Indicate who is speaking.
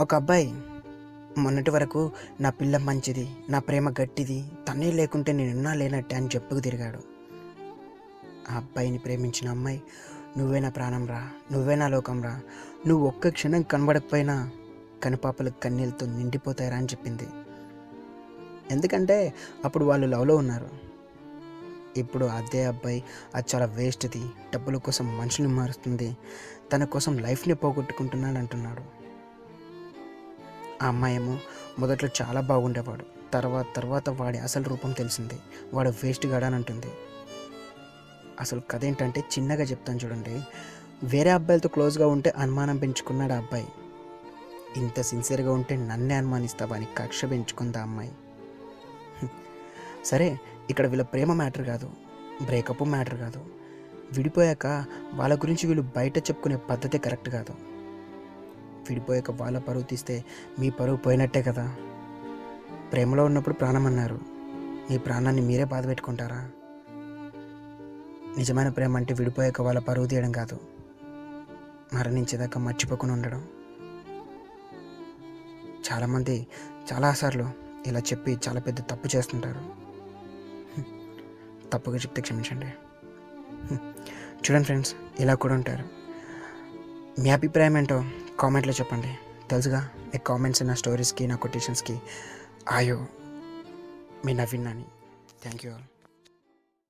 Speaker 1: ఒక అబ్బాయి మొన్నటి వరకు నా పిల్ల మంచిది నా ప్రేమ గట్టిది తనే లేకుంటే నేను ఉన్నా లేనట్టే అని చెప్పుకు తిరిగాడు. ఆ అబ్బాయిని ప్రేమించిన అమ్మాయి నువ్వే నా ప్రాణం రా నువ్వే నా లోకం రా నువ్వు ఒక్క క్షణం కనబడకపోయినా కనుపాపలు కన్నీళ్ళతో నిండిపోతాయరా అని చెప్పింది. ఎందుకంటే అప్పుడు వాళ్ళు లవ్లో ఉన్నారు. ఇప్పుడు అదే అబ్బాయి అది చాలా వేస్ట్ది డబ్బుల కోసం మనుషుల్ని మారుస్తుంది తన కోసం లైఫ్ని పోగొట్టుకుంటున్నాడు అంటున్నాడు ఆ అమ్మాయి ఏమో మొదట్లో చాలా బాగుండేవాడు. తర్వాత తర్వాత వాడి అసలు రూపం తెలిసింది. వాడు వేస్ట్ గాడా అని అంటుంది. అసలు కథ ఏంటంటే చిన్నగా చెప్తాను చూడండి. వేరే అబ్బాయిలతో క్లోజ్గా ఉంటే అనుమానం పెంచుకున్నాడు ఆ అబ్బాయి. ఇంత సిన్సియర్గా ఉంటే నన్నే అనుమానిస్తావా అని కక్ష పెంచుకుందా అమ్మాయి. సరే ఇక్కడ వీళ్ళ ప్రేమ మ్యాటర్ కాదు. బ్రేకప్ మ్యాటర్ కాదు. విడిపోయాక వాళ్ళ గురించి వీళ్ళు బయట చెప్పుకునే పద్ధతి కరెక్ట్ కాదు. విడిపోయాక వాళ్ళ పరువు తీస్తే మీ పరువు పోయినట్టే కదా. ప్రేమలో ఉన్నప్పుడు ప్రాణం అన్నారు మీ ప్రాణాన్ని మీరే బాధ పెట్టుకుంటారా? నిజమైన ప్రేమ అంటే విడిపోయాక వాళ్ళ పరువు తీయడం కాదు. మరణించేదాకా మర్చిపోకుండా ఉండడం. చాలామంది చాలాసార్లు ఇలా చెప్పి చాలా పెద్ద తప్పు చేస్తుంటారు. తప్పుగా చెప్తే క్షమించండి. చూడండి ఫ్రెండ్స్ ఇలా కూడా ఉంటారు. మీ అభిప్రాయం ఏంటో కామెంట్లో చెప్పండి. తెలుసుగా మీ కామెంట్స్ నా స్టోరీస్కి నా కొటేషన్స్కి ఆయో మీ నవీన్ అని థ్యాంక్ యూ ఆల్